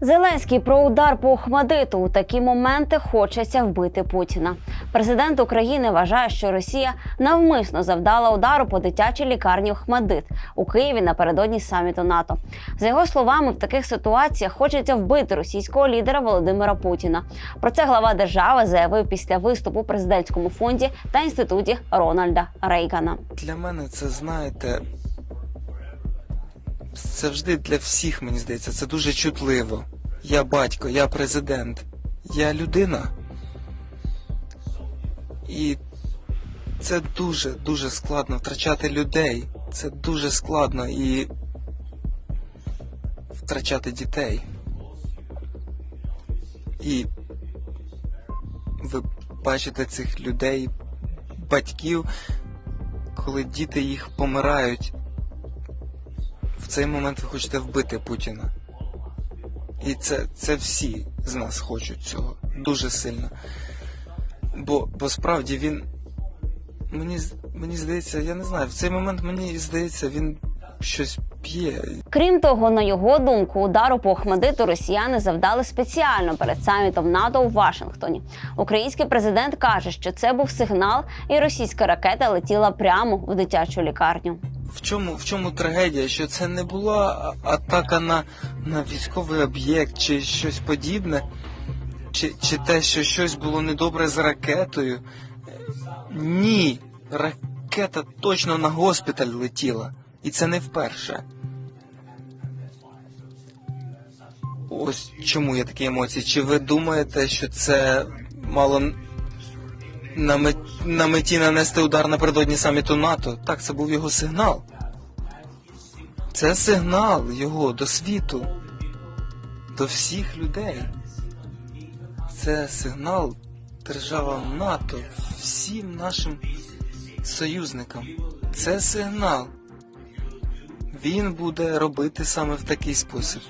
Зеленський про удар по Охмадиту. У такі моменти хочеться вбити Путіна. Президент України вважає, що Росія навмисно завдала удару по дитячій лікарні Охмадит у Києві напередодні саміту НАТО. За його словами, в таких ситуаціях хочеться вбити російського лідера Володимира Путіна. Про це глава держави заявив після виступу у президентському фонді та інституті Рональда Рейгана. Для мене це, знаєте, завжди для всіх, мені здається, це дуже чутливо. Я батько, я президент, я людина. І це дуже, дуже складно втрачати людей. Це дуже складно і втрачати дітей. І ви бачите цих людей, батьків, коли діти їх помирають, в цей момент ви хочете вбити Путіна. І це, це всі з нас хочуть цього дуже сильно. Бо, бо справді він. Мені, мені здається, я не знаю, в цей момент мені здається, він щось п'є. Крім того, на його думку, удару по Охмадиту росіяни завдали спеціально перед самітом НАТО у Вашингтоні. Український президент каже, що це був сигнал, і російська ракета летіла прямо в дитячу лікарню. В чому, в чому трагедія? Що це не була атака на, на військовий об'єкт чи щось подібне, чи, чи те, що щось було недобре з ракетою. Ні, ракета точно на госпіталь летіла. І це не вперше. Ось чому є такі емоції. Чи ви думаєте, що це мало на, мет... на меті нанести удар напередодні саміту НАТО? Так, це був його сигнал. Це сигнал його до світу, до всіх людей. Це сигнал державам НАТО, всім нашим союзникам. Це сигнал. Він буде робити саме в такий спосіб.